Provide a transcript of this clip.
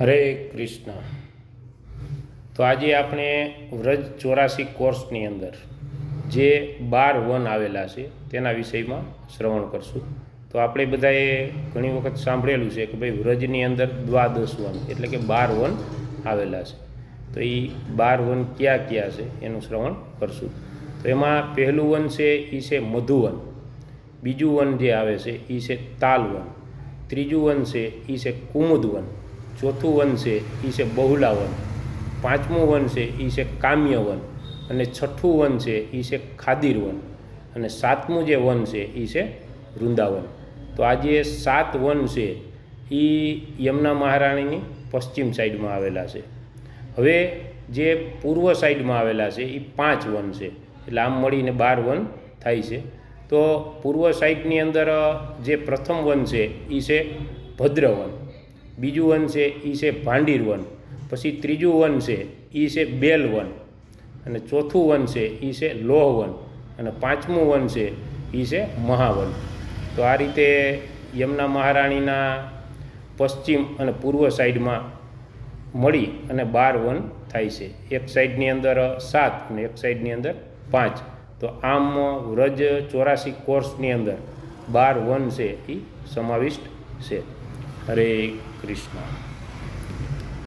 હરે કૃષ્ણ. તો આજે આપણે વ્રજ ચોરાસી કોર્સની અંદર જે બાર વન આવેલા છે, તેના વિષયમાં શ્રવણ કરશું. તો આપણે બધાએ ઘણી વખત સાંભળેલું છે કે ભાઈ વ્રજની અંદર દ્વાદશ વન, એટલે કે બાર વન આવેલા છે. તો એ બાર વન ક્યાં ક્યાં છે એનું શ્રવણ કરશું. તો એમાં પહેલું વન છે એ છે મધુવન. બીજું વન જે આવે છે એ છે તાલવન. ત્રીજું વન છે એ છે કુમુદવન. ચોથું વન છે એ છે બહુલાવન પાંચમું વન છે એ છે કામ્ય વન. અને છઠ્ઠું વન છે એ છે ખાદીર વન. અને સાતમું જે વન છે એ છે વૃંદાવન. તો આ જે સાત વન છે એ યમુના મહારાણીની પશ્ચિમ સાઈડમાં આવેલા છે. હવે જે પૂર્વ સાઈડમાં આવેલા છે એ પાંચ વન છે. એટલે આમ મળીને બાર વન થાય છે. તો પૂર્વ સાઈડની અંદર જે પ્રથમ વન છે એ છે ભદ્રવન બીજું વન છે એ છે ભાંડીર વન. પછી ત્રીજું વન છે એ છે બેલ વન. અને ચોથું વન છે એ છે લોહ વન. અને પાંચમું વન છે એ છે મહાવન. તો આ રીતે યમુના મહારાણીના પશ્ચિમ અને પૂર્વ સાઈડમાં મળી અને બાર વન થાય છે. એક સાઈડની અંદર સાત અને એક સાઈડની અંદર પાંચ. તો આમ વ્રજ ચોરાસી કોર્સની અંદર બાર વન છે એ સમાવિષ્ટ છે. હરે કૃષ્ણ.